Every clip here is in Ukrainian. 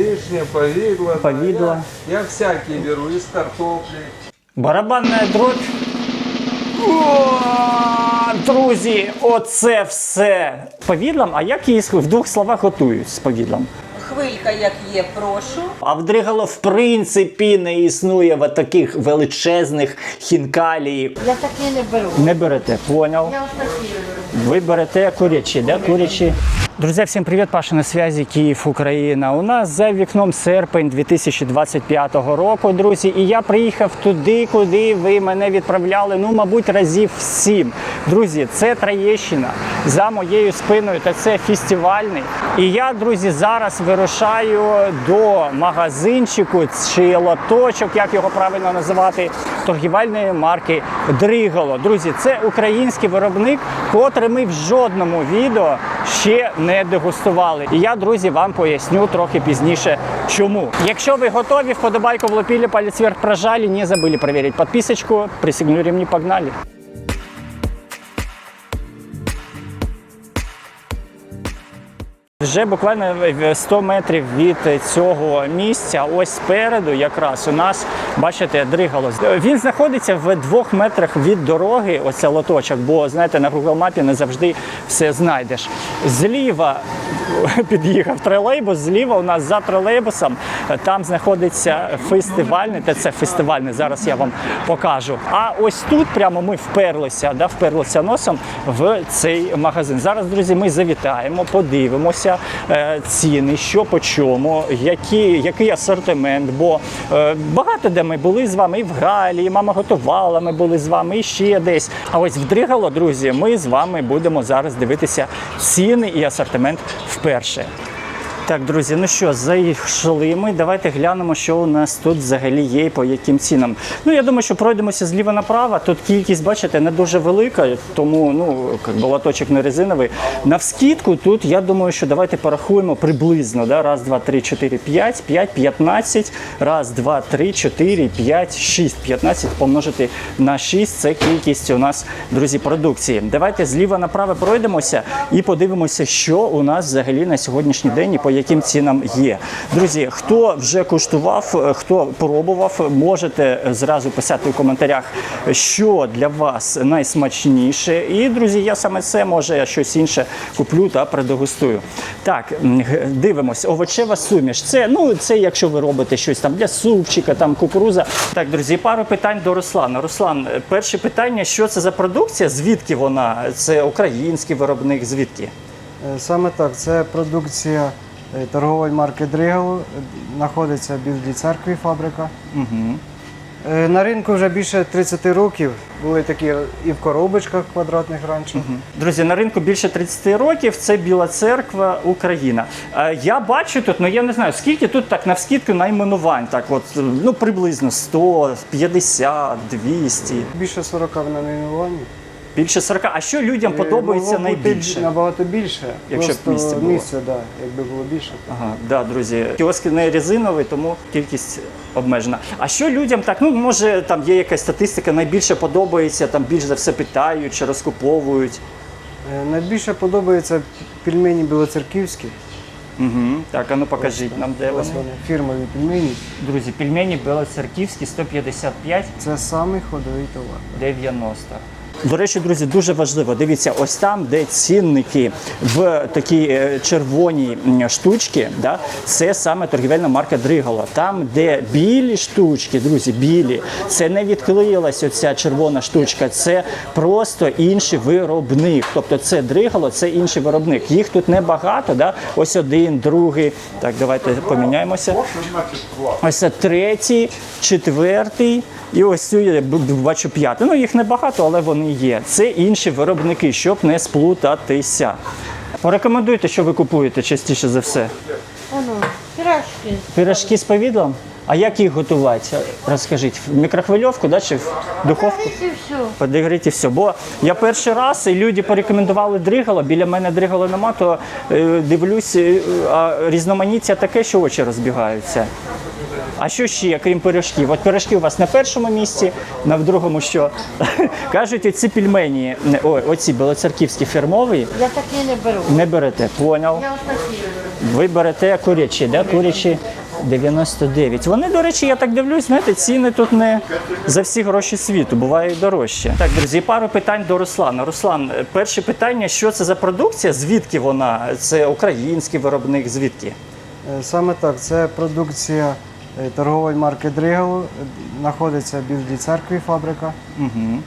вишня, повидло. Повидло. Я, я всякие беру, из картопли. Барабанна дробь. О, друзі, оце все. З повідлом, а як її в двох словах готують з повідлом? Хвилька, як є, прошу. А в дригало в принципі не існує в таких величезних хінкалій. Я такі не беру. Не берете, поняв. Я ось такі беру. Ви берете курячі, да? Курячі. Друзі, всім привіт, Паша на связи Київ, Україна. У нас за вікном серпень 2025 року, друзі. І я приїхав туди, куди ви мене відправляли. Ну, мабуть, разів сім. Друзі, це Троєщина за моєю спиною, та це фестивальний. І я, друзі, зараз вирушаю до магазинчику чи лоточок, як його правильно називати, торгівельної марки Дригало. Друзі, це український виробник, котрий ми в жодному відео ще не дегустували. І я, друзі, вам поясню трохи пізніше, чому. Якщо ви готові, вподобайку влупили, палець вверх прожали, не забыли проверить подписочку, присягну ремни, погнали. Вже буквально в 100 метрів від цього місця, ось спереду, якраз у нас, бачите, дригало. Він знаходиться в двох метрах від дороги, оце лоточок, бо знаєте, на Google мапі не завжди все знайдеш. Зліва під'їхав тролейбус, зліва у нас за тролейбусом там знаходиться фестивальний, та це фестивальний, зараз я вам покажу. А ось тут прямо ми вперлися, да, вперлися носом в цей магазин. Зараз, друзі, ми завітаємо, подивимося е, ціни, що по чому, які, який асортимент. Бо е, багато де ми були з вами, і в Гралі, і мама готувала, ми були з вами, і ще десь. А ось в Дригало, друзі, ми з вами будемо зараз дивитися ціни і асортимент вперше. Так, друзі, ну що, зайшли ми. Давайте глянемо, що у нас тут взагалі є і по яким цінам. Ну, я думаю, що пройдемося зліва направо. Тут кількість, бачите, не дуже велика, тому ну, лоточок не резиновий. На вскидку тут, я думаю, що давайте порахуємо приблизно. Да? Раз, два, три, чотири, п'ять, п'ять, п'ятнадцять. Раз, два, три, чотири, п'ять, шість. П'ятнадцять помножити на шість. Це кількість у нас, друзі, продукції. Давайте зліва направо пройдемося і подивимося, що у нас взагалі на сьогоднішній день і по яким цінам є. Друзі, хто вже куштував, е, хто пробував, можете зразу писати у коментарях, що для вас найсмачніше. І, друзі, я саме це може я щось інше куплю та предегустую. Так, дивимось, овочева суміш. Це ну це якщо ви робите щось там для супчика, там кукуруза. Так, друзі, пару питань до Руслана. Руслан, е, перше питання: що це за продукція? Звідки вона? Це український виробник? Звідки? Е, Саме так, це продукція е, торгової марки Дригало, е, знаходиться в Білій церкві фабрика. Угу. Е, На ринку вже більше 30 років. Були такі і в коробочках квадратних раніше. Друзі, на ринку більше 30 років. Це Біла Церква, Україна. Е, Я бачу тут, ну я не знаю, скільки тут так навскідку найменувань. Так, от е, ну приблизно 100, 50, 200, Більше 40 на найменуванні. Більше 40. А що людям Е, подобається могло бути найбільше? Набагато більше. Якщо б Просто місця було. місця, да, якби було більше. то- Ага, да, друзі, кіоски не резинові, тому кількість обмежена. А що людям так? Ну може там є якась статистика, найбільше подобається, там більш за все питають чи розкуповують. Е, Найбільше подобаються пельмені білоцерківські. Угу. Так, а ну покажіть нам, де Ось вони. вони, фірмові пельмені. Друзі, пельмені Белоцерківські 155 Це самий ходовий товар. 90. До речі, друзі, дуже важливо. Дивіться, ось там, де цінники в такій е, червоній штучці, да, це саме торгівельна марка Дригало. Там, де білі штучки, друзі, білі, це не відклеїлась оця червона штучка, це просто інший виробник. Тобто це Дригало, це інший виробник. Їх тут небагато, да? ось один, другий. Так, давайте поміняємося. Ось це третій, четвертий. І ось цю я бачу п'ятий. Ну їх небагато, але вони є. Це інші виробники, щоб не сплутатися. Порекомендуйте, що ви купуєте частіше за все. Воно, пірашки. Пирожки з повідлом? А як їх готувати? Розкажіть, в мікрохвильовку да, чи в духовку? І все. Подігріть і все. Бо я перший раз і люди порекомендували дригало. Біля мене дригало нема, то е, дивлюсь, е, а різноманіття таке, що очі розбігаються. А що ще, крім пиріжків? От пиріжки у вас на першому місці, на в другому що? Кажуть, оці пельмені, ой, оці білоцерківські фірмові, Я такі не беру. не берете, поняв. Я отакі беру. Ви берете курячі, да? курячі 99. Вони, до речі, я так дивлюсь, знаєте, ціни тут не за всі гроші світу, буває і дорожче. Так, друзі, пару питань до Руслана. Руслан, е, перше питання: що це за продукція? Звідки вона? Це український виробник, звідки? Е, Саме так, це продукція торгової марки Дригало. Знаходиться в Білій церкві фабрика. Угу.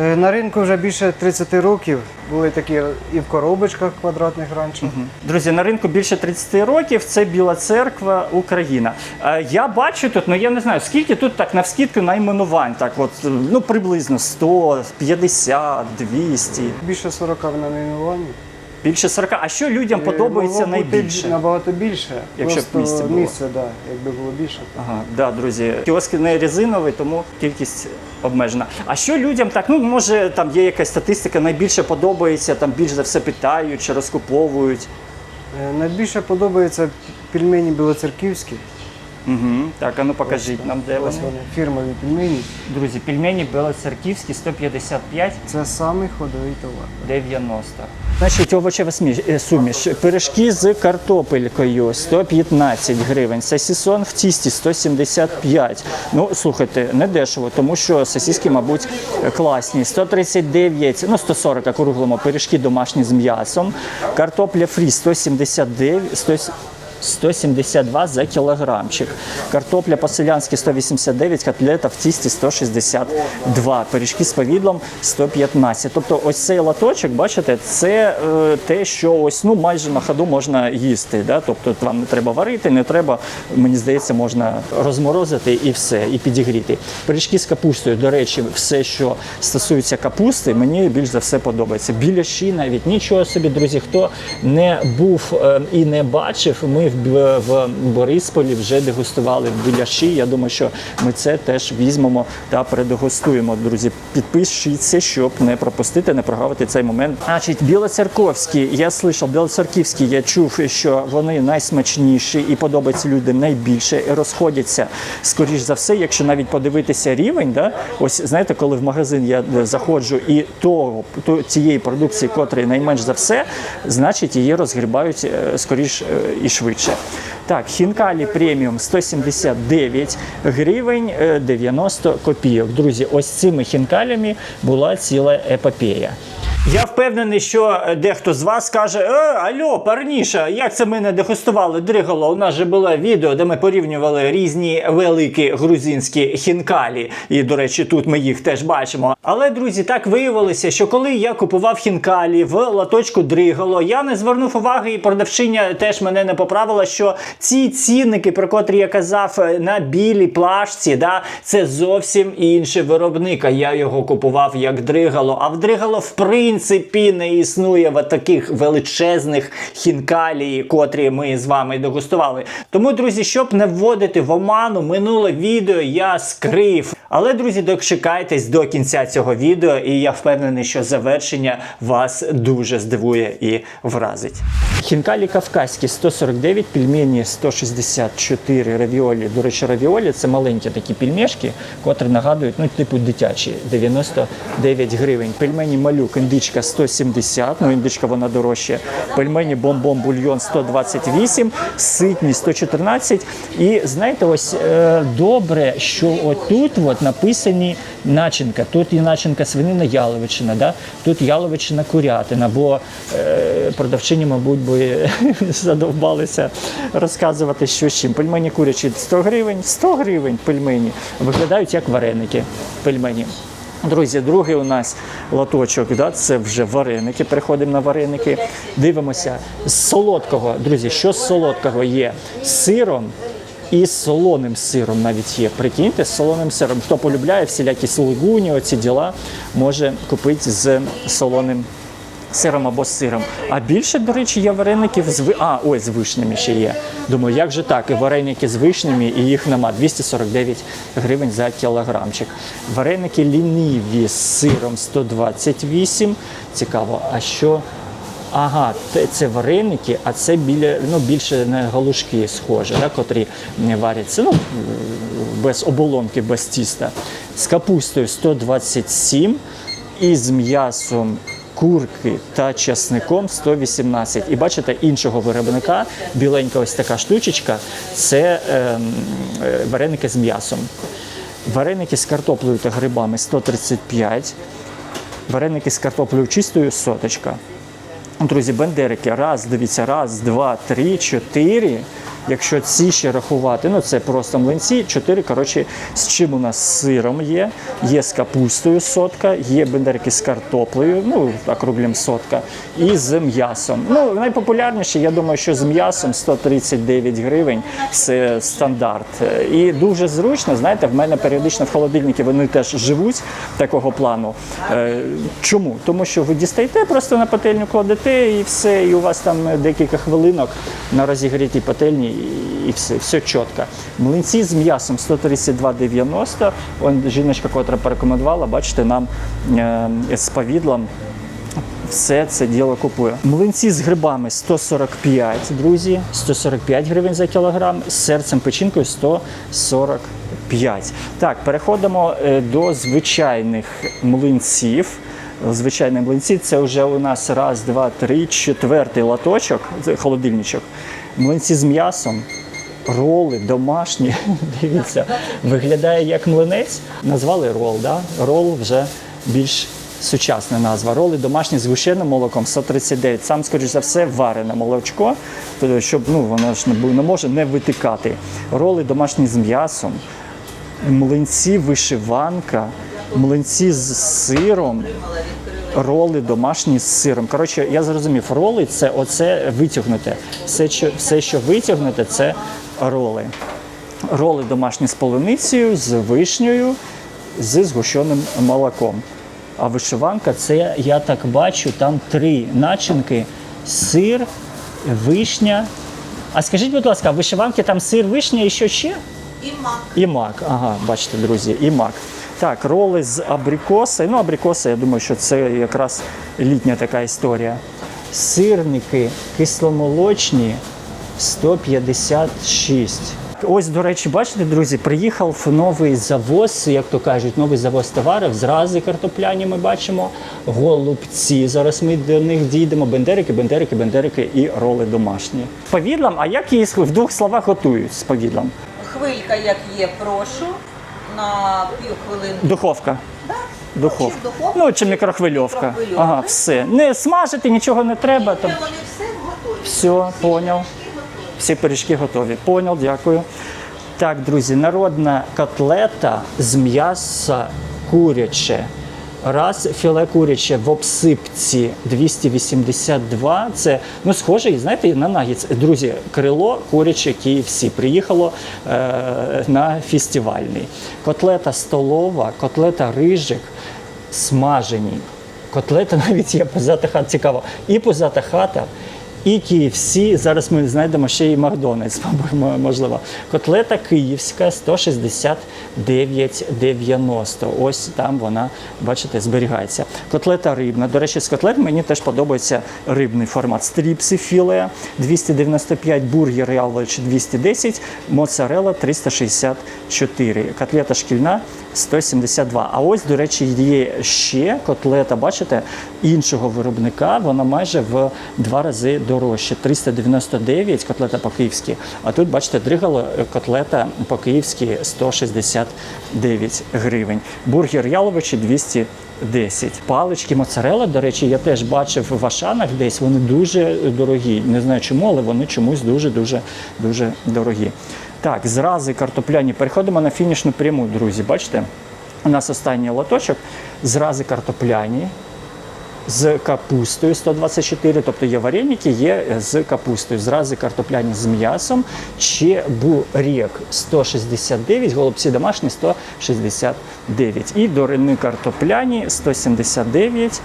Е, На ринку вже більше 30 років. Були такі і в коробочках квадратних раніше. Друзі, на ринку більше 30 років. Це Біла Церква, Україна. Е, Я бачу тут, ну я не знаю, скільки тут так навскідку найменувань. Так, от е, ну приблизно 100, 50, 200, Більше 40 на найменуванні. Більше 40. А що людям Е, подобається могло бути найбільше? Набагато більше. Якщо б Просто місце було. місце, да, якби було більше. то- Ага, да, друзі, кіоски не резинові, тому кількість обмежена. А що людям так? Ну може там є якась статистика, найбільше подобається, там більш за все питають чи розкуповують. Е, Найбільше подобаються пельмені білоцерківські. Угу. Так, а ну покажіть нам, де Ось вони. вони, фірмові пельмені. Друзі, пельмені Белоцерківські 155 Це самий ходовий товар. 90. Значить, овочева сміш, е, суміш. Пиріжки з картопелькою 115 гривень. Сосісон в тісті 175. Ну, слухайте, не дешево, тому що сосиски, мабуть, класні. 139, ну 140 округлимо, пиріжки домашні з м'ясом. Картопля фрі 179, 100 172 за кілограмчик. Картопля по-селянськи 189, котлета в тісті 162. Пиріжки з повідлом 115. Тобто ось цей латочок, бачите, це е, те, що ось ну майже на ходу можна їсти. Да? Тобто вам не треба варити, не треба, мені здається, можна розморозити і все, і підігріти. Пиріжки з капустою, до речі, все, що стосується капусти, мені більш за все подобається. Біляші навіть нічого собі, друзі, хто не був е, і не бачив, ми в, в Борисполі вже дегустували біляші. Я думаю, що ми це теж візьмемо та передегустуємо. Друзі, підпишіться, щоб не пропустити, не прогавити цей момент. Значить, білоцерковські, я слышав, білоцерківські, я чув, що вони найсмачніші і подобаються людям найбільше, і розходяться скоріш за все, якщо навіть подивитися рівень, да, ось знаєте, коли в магазин я е, заходжу і того, то, цієї продукції, котрої найменш за все, значить її розгрібають е, скоріш е, і швидше. Так, хінкалі преміум 179 гривень е, 90 копійок. Друзі, ось цими хінкалями була ціла епопея. Я впевнений, що е, дехто з вас каже: е, Альо, парніша, як це ми не дегустували дригало? У нас же було відео, де ми порівнювали різні великі грузинські хінкалі. І, до речі, тут ми їх теж бачимо. Але, друзі, так виявилося, що коли я купував хінкалі в латочку дригало, я не звернув уваги, і продавчиня теж мене не поправила, що ці цінники, про котрі я казав е, на білій плашці, да, це зовсім інший виробник. А я його купував як дригало. А в дригало, в не існує в таких величезних хінкалій, котрі ми з вами дегустували. Тому, друзі, щоб не вводити в оману, минуле відео я скрив. Але, друзі, дочекайтесь до кінця цього відео, і я впевнений, що завершення вас дуже здивує і вразить. Хінкалі кавказькі 149, пельмені 164 равіолі. До речі, равіолі це маленькі такі пельмешки, котрі нагадують, ну, типу дитячі, 99 гривень. Пельмені малюк, індичка 170, ну індичка вона дорожча. Пельмені бомбом бульйон 128, ситні 114. І знаєте, ось е, добре, що отут от написані начинка. Тут є начинка свинина яловичина, да? тут яловичина курятина, бо е, продавчині, мабуть, би задовбалися розказувати, що з чим. Пельмені курячі 100 гривень, 100 гривень пельмені. Виглядають як вареники пельмені. Друзі, другий у нас лоточок, да, це вже вареники. Переходимо на вареники. Дивимося з солодкого. Друзі, що з солодкого є? З сиром і з солоним сиром навіть є. Прикиньте, з солоним сиром. Хто полюбляє всілякі слугуні, оці діла, може купити з солоним сиром або з сиром. А більше, до речі, є вареників з ви... А, ось з вишнями ще є. Думаю, як же так? І вареники з вишнями, і їх нема. 249 гривень за кілограмчик. Вареники ліниві з сиром 128. Цікаво, а що? ага, це вареники, а це біля, ну, більше на галушки схоже, да, котрі варяться. Ну, без оболонки, без тіста. З капустою 127 і з м'ясом курки та часником 118. І бачите, іншого виробника, біленька ось така штучечка, це ем, е, вареники з м'ясом. Вареники з картоплею та грибами 135. Вареники з картоплею чистою соточка. Друзі, бендерики. Раз, дивіться, раз, два, три, чотири. Якщо ці ще рахувати, ну це просто млинці, чотири. Коротше, з чим у нас сиром є, є з капустою сотка, є бендерики з картоплею, ну округлім сотка, і з м'ясом. Ну, найпопулярніше, я думаю, що з м'ясом 139 гривень це стандарт. І дуже зручно, знаєте, в мене періодично в холодильнику вони теж живуть такого плану. Е, Чому? Тому що ви дістаєте, просто на пательню кладете і все, і у вас там декілька хвилинок на розігрітій пательні, і- все, все чітко. Млинці з м'ясом 132,90. Он жіночка, котра порекомендувала, бачите, нам е, з повідлом все це діло купує. Млинці з грибами 145, друзі, 145 гривень за кілограм, з серцем печінкою 145. Так, переходимо е, до звичайних млинців. Звичайні млинці це вже у нас раз, два, три, четвертий латочок, холодильничок. Млинці з м'ясом. Роли домашні, дивіться, виглядає як млинець. Назвали рол, да? рол вже більш сучасна назва. Роли домашні з гущеним молоком 139. Сам, скоріш за все, варене молочко, тобто, щоб ну, воно ж не, може не витикати. Роли домашні з м'ясом, млинці вишиванка, млинці з сиром. Роли домашні з сиром. Коротше, я зрозумів, роли це оце витягнуте. Все, що, все, що витягнуте, це роли. Роли домашні з полуницею, з вишнею, з згущеним молоком. А вишиванка це, я так бачу, там три начинки: сир, вишня. А скажіть, будь ласка, вишиванки там сир, вишня і що ще? І мак. І мак. Ага, бачите, друзі, і мак. Так, роли з абрикоси. Ну, абрикоси, я думаю, що це якраз літня така історія. Сирники кисломолочні 156. Ось, до речі, бачите, друзі, приїхав новий завоз, як то кажуть, новий завоз товарів. Зрази картопляні ми бачимо, голубці. Зараз ми до них дійдемо. Бендерики, бендерики, бендерики і роли домашні. З а як її в двох словах готують з повідлом? Хвилька, як є, прошу. На пів хвилини. Духовка. Духовка. Чи духовка, Ну, чи мікрохвильовка. мікрохвильовка. Ага, все. Не смажити, нічого не треба. Там... Вони все готові. Все, поняв. Всі пиріжки готові. Поняв, дякую. Так, друзі, народна котлета з м'яса куряче. Раз філе куряче в обсипці 282. Це ну схоже, знаєте, на нагіц. Друзі, крило куряче KFC приїхало е, на фестивальний. Котлета столова, котлета рижик смажені. Котлета навіть є позата хата, цікаво. І позата хата, і KFC. Зараз ми знайдемо ще і Макдональдс, можливо. Котлета київська 169,90. Ось там вона, бачите, зберігається. Котлета рибна. До речі, з котлет мені теж подобається рибний формат. Стріпси філе 295, бургер ялович 210, моцарела 364, котлета шкільна 172. А ось, до речі, є ще котлета, бачите, іншого виробника, вона майже в два рази дорожче. 399 котлета по-київськи, а тут, бачите, дригало котлета по-київськи 169 гривень. Бургер яловичі 210. Палички моцарела, до речі, я теж бачив в Ашанах десь, вони дуже дорогі. Не знаю чому, але вони чомусь дуже-дуже дуже дорогі. Так, зрази картопляні. Переходимо на фінішну пряму, друзі. Бачите? У нас останній лоточок. Зрази картопляні з капустою 124, тобто є вареники, є з капустою. Зрази картопляні з м'ясом, чебурек 169, голубці домашні 169. І дорини картопляні 179,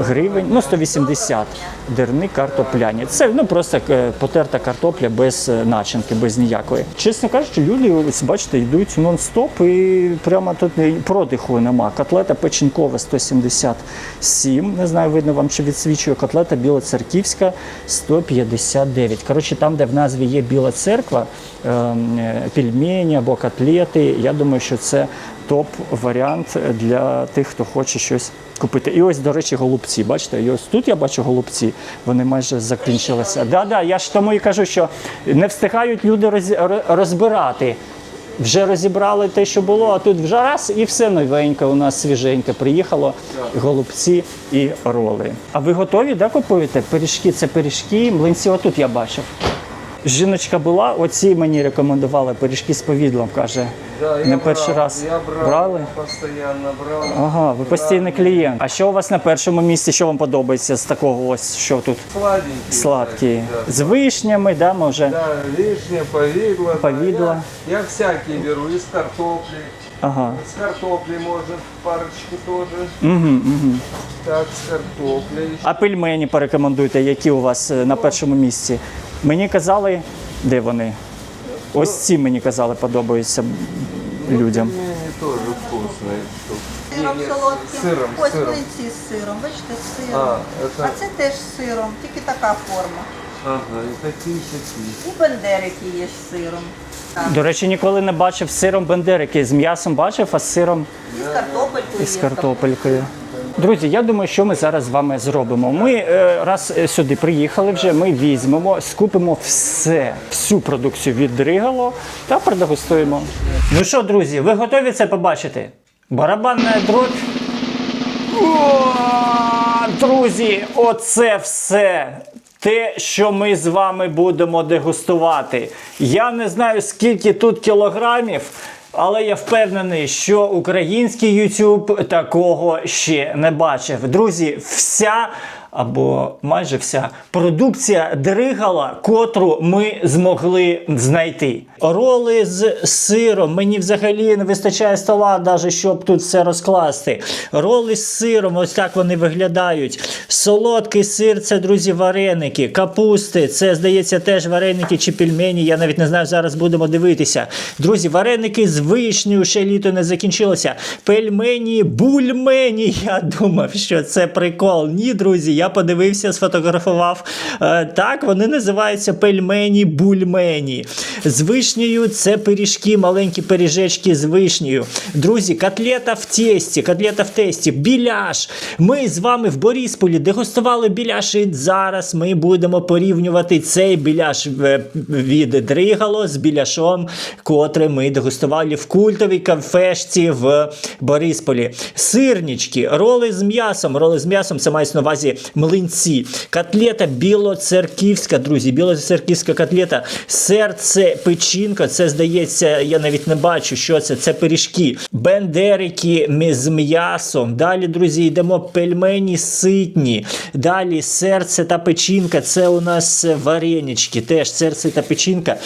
гривень, ну 180 дерни картопляні. Це ну просто е, потерта картопля без е, начинки, без ніякої. Чесно кажучи, люди, ось бачите, йдуть нон-стоп і прямо тут продиху нема. Котлета печінкова 177, не знаю, видно вам чи відсвічує. Котлета білоцерківська 159. Коротше, там, де в назві є Біла церква, ем, е, пельмені або котлети, я думаю, що це топ-варіант для тих, хто хоче щось купити. І ось, до речі, голубці. Бачите, і ось тут я бачу голубці, вони майже закінчилися. Да, да, я ж тому і кажу, що не встигають люди розбирати. Вже розібрали те, що було, а тут вже раз і все новеньке у нас свіженьке. Приїхало голубці і роли. А ви готові, да, купуєте? Пиріжки це пиріжки, млинці. Отут я бачив. Жіночка була, оці мені рекомендували пиріжки з повідлом, каже. Да, не я перший брал, раз Я брал, брали. постоянно брал. Ага, ви постійний клієнт. А що у вас на першому місці? Що вам подобається з такого ось що тут? Сладенький. Сладкі. Да, З вишнями, да, може? да, вишня, повидло. да. Повидло. Я, я всякие беру, из картопли. Ага. С картопли можно парочку тоже. Угу, угу. Так, с картоплей. А пельмені порекомендуйте, які у вас е, на першому місці. Мені казали, де вони? Ось ці мені казали, подобаються людям. Пельмени тоже вкусные. Сиром солодким. Сиром, Ось сиром. млинці з сиром. Бачите, з сиром. А, А, это... це теж з сиром, тільки така форма. Ага, и такие, такие. І бендерики є з сиром. Так. До речі, ніколи не бачив з сиром бендерики. З м'ясом бачив, а з сиром І з картопелькою і з є. картопелькою. Друзі, я думаю, що ми зараз з вами зробимо. Ми е, раз е, сюди приїхали вже, ми візьмемо, скупимо все, всю продукцію від Дригало та продегустуємо. Ну що, друзі, ви готові це побачити? Барабанна дробь. Друзі, оце все. Те, що ми з вами будемо дегустувати. Я не знаю, скільки тут кілограмів, але я впевнений, що український YouTube такого ще не бачив. Друзі, вся або майже вся продукція дригала, котру ми змогли знайти. Роли з сиром. Мені взагалі не вистачає стола, навіть щоб тут все розкласти. Роли з сиром, ось так вони виглядають. Солодкий сир це, друзі, вареники, капусти. Це, здається, теж вареники чи пельмені. Я навіть не знаю, зараз будемо дивитися. Друзі, вареники з вишнею, ще літо не закінчилося. Пельмені, бульмені. Я думав, що це прикол. Ні, друзі, я подивився, сфотографував. Е, так, вони називаються пельмені, бульмені. З вишнею це пиріжки, маленькі пиріжечки з вишнею. Друзі, котлета в тесті, котлета в тесті, біляш. Ми з вами в Борисполі дегустували біляш, і зараз ми будемо порівнювати цей біляш е, від Дригало з біляшом, котре ми дегустували в культовій кафешці в Борисполі. Сирнички, роли з м'ясом. Роли з м'ясом це мається на увазі млинці. Котлета білоцерківська, друзі, білоцерківська котлета. Серце печінка, це здається, я навіть не бачу, що це. Це пиріжки. Бендерики з м'ясом. Далі, друзі, йдемо пельмені ситні. Далі серце та печінка. Це у нас варенички. Теж серце та печінка.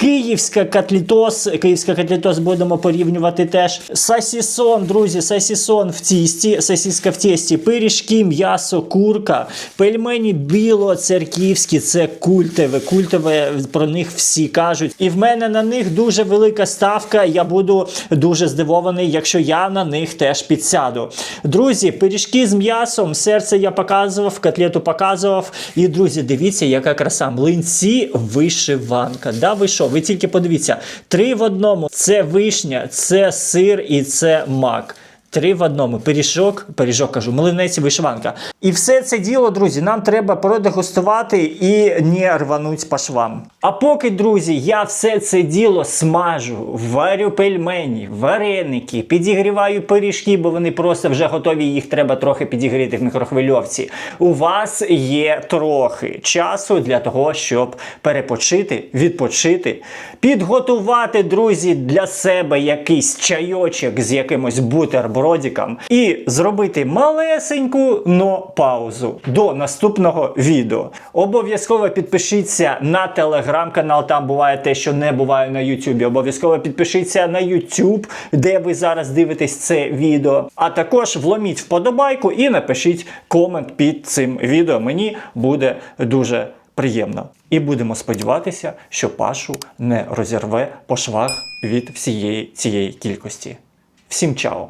Київська котлітос, київська котлітос будемо порівнювати теж. Сасісон, друзі, сасісон в тісті, сосіска в тісті, пиріжки, м'ясо, курка, пельмені білоцерківські, це культове, культове, про них всі кажуть. І в мене на них дуже велика ставка. Я буду дуже здивований, якщо я на них теж підсяду. Друзі, пиріжки з м'ясом, серце я показував, котлету показував. І, друзі, дивіться, яка краса. Млинці вишиванка. Да, ви що? Ви тільки подивіться. Три в одному: це вишня, це сир і це мак. Три в одному. Пиріжок, пиріжок кажу, млинець вишиванка. І все це діло, друзі, нам треба продегустувати і не рвануть по швам. А поки, друзі, я все це діло смажу, варю пельмені, вареники, підігріваю пиріжки, бо вони просто вже готові, їх треба трохи підігріти в мікрохвильовці. У вас є трохи часу для того, щоб перепочити, відпочити, підготувати, друзі, для себе якийсь чайочок з якимось бутербродом бутербродиком і зробити малесеньку но паузу до наступного відео. Обов'язково підпишіться на телеграм-канал, там буває те, що не буває на Ютубі. Обов'язково підпишіться на YouTube, де ви зараз дивитесь це відео. А також вломіть вподобайку і напишіть комент під цим відео. Мені буде дуже приємно. І будемо сподіватися, що Пашу не розірве по швах від всієї цієї кількості. Всім чао!